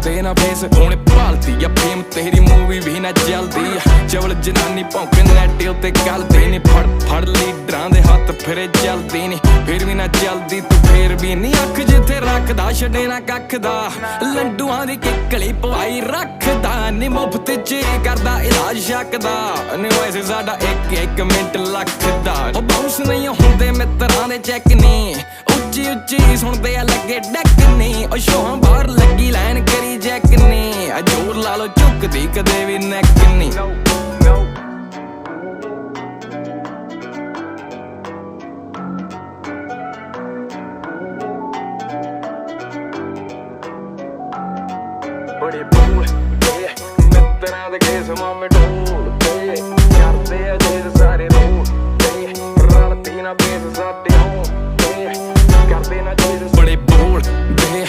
ਕਰਦੇ ਨਾ ਫੇਸ, ਹੁਣ ਭਾਲਦੀ ਆ ਫੇਮ। ਤੇਰੀ ਮੂਵੀ ਵੀ ਨਾ ਚੱਲਦੀ ਆ। ਚਵਲ ਜਨਾਨੀ ਭੌਂਕੇ ਨੈਟ ਉੱਤੇ ਗੱਲਦੀ ਨੀ। ਫੜ ਫੜ ਲੀਡਰਾਂ ਦੇ ਹੱਥ ਫਿਰੇ ਚੱਲਦੀ ਨੀ। ਫਿਰ ਵੀ ਨਾ ਚੱਲਦੀ, ਤੂੰ ਫੇਰ ਵੀ ਨਹੀਂ ਅੱਖ ਜਿੱਥੇ ਰੱਖਦਾ, ਛੱਡੇ ਨਾ ਕੱਖ ਦਾ। ਲੰਡੂਆਂ ਦੀ ਕਿੱਕਲੀ ਪਵਾਈ ਰੱਖਦਾ ਨੀ, ਮੁਫਤ ਚ ਕਰਦਾ ਇਲਾਜ ਸ਼ੱਕ ਦਾ ਨੀ ਵੈਸੇ ਸਾਡਾ ਇੱਕ ਇੱਕ ਮਿੰਟ ਲੱਖ ਦਾ। ਉਹ ਬਾਉਂਸ ਨਹੀਂ ਹੁੰਦੇ ਮਿੱਤਰਾਂ ਦੇ ਚੈੱਕ ਨਹੀਂ ਉੱਚੀ ਉੱਚੀ ਸੁਣਦੇ ਆ ਲੱਗੇ ਡੱਕ ਨਹੀਂ ਉਹ ਸ਼ੋਹਾਂ ਆ ਜੋਰ ਲਾ ਲੋ ਝੁਕਦੀ ਕਦੇ ਵੀ ਨੈਕ ਨਹੀਂ ਬੜੇ ਬੂਲ ਮਿੱਤਰਾਂ ਦੇ ਕੇਸ ਮਾਮੇ ਢੋਲ ਤੇ ਕਰਦੇ ਆ ਜੇ ਸਾਰੇ ਰੋਲ ਤੇ ਰਲਦੀ ਨਾ ਬੇਸ ਸਾਡੇ ਹੋਂ ਤੇ ਕਰਦੇ ਨਾ ਜੇ ਬੜੇ ਬੋਲ ਦੇ